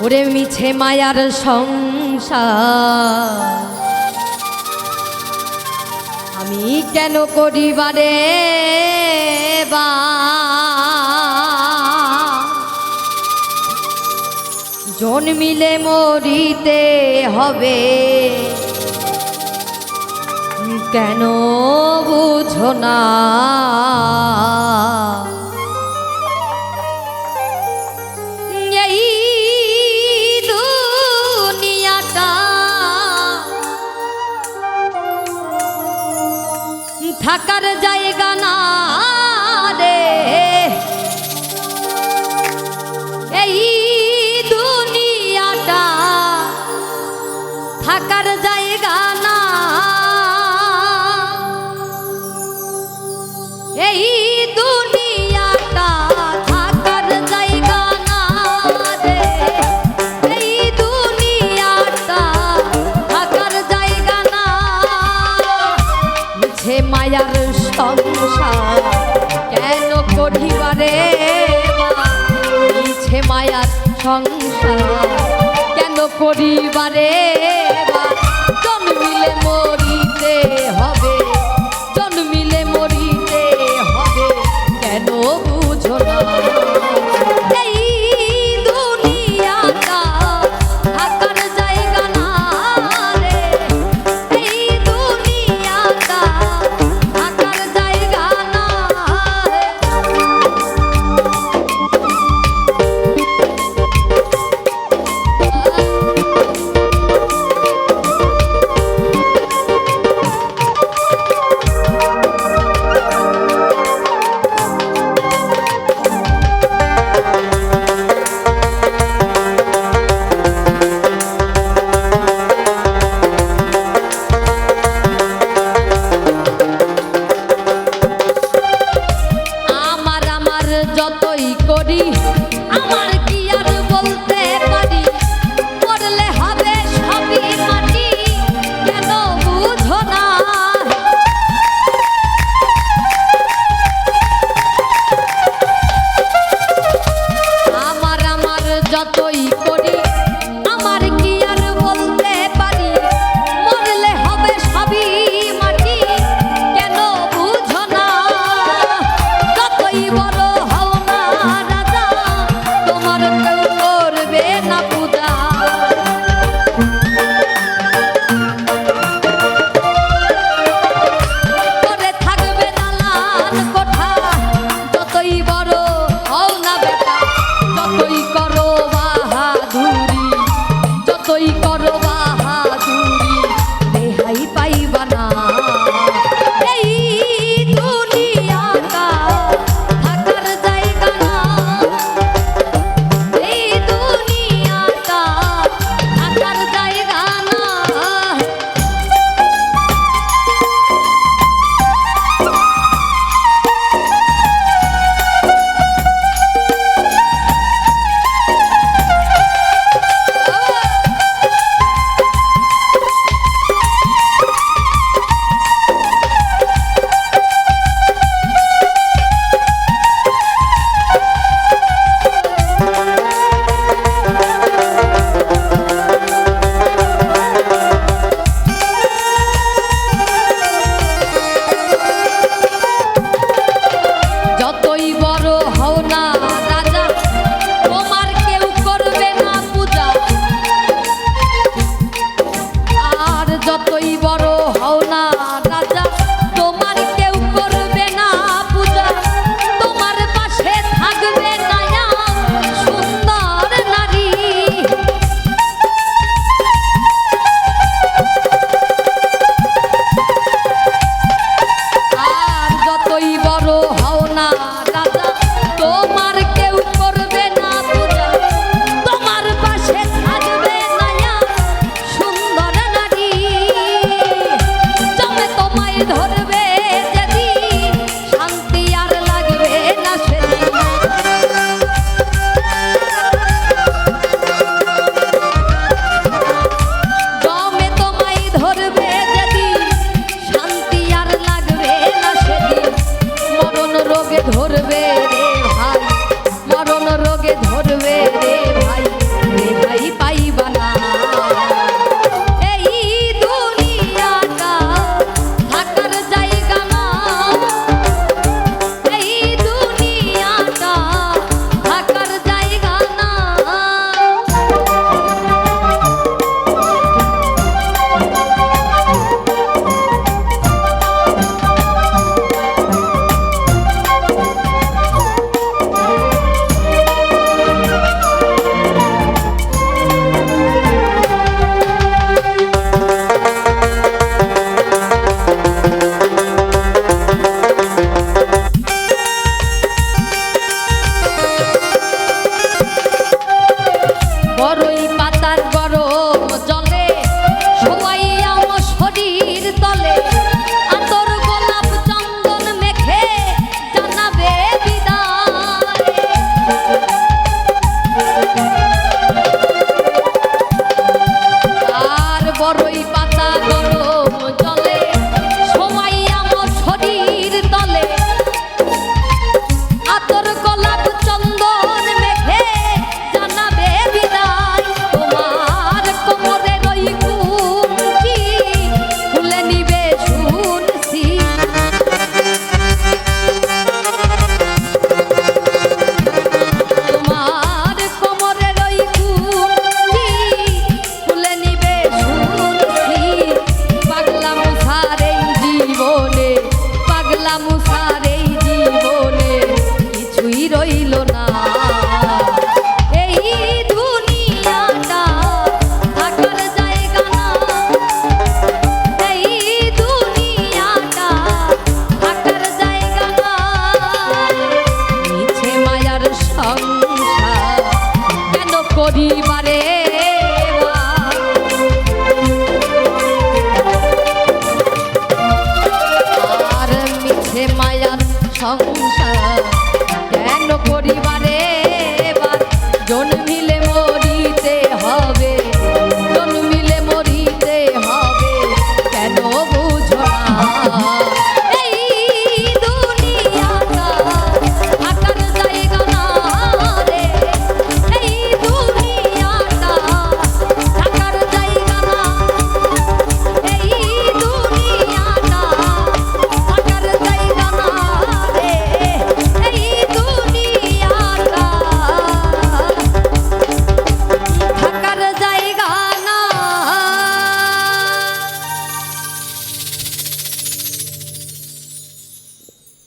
ওরে মিছে মায়ার সংসার। আমি কেন করিবারে বা? জন্মিলে মরিতে হবে। কেন বুঝো না? সংসার কেন করিবারে যতই করি। আমার কি বেড়ে সংসার কেন করিবা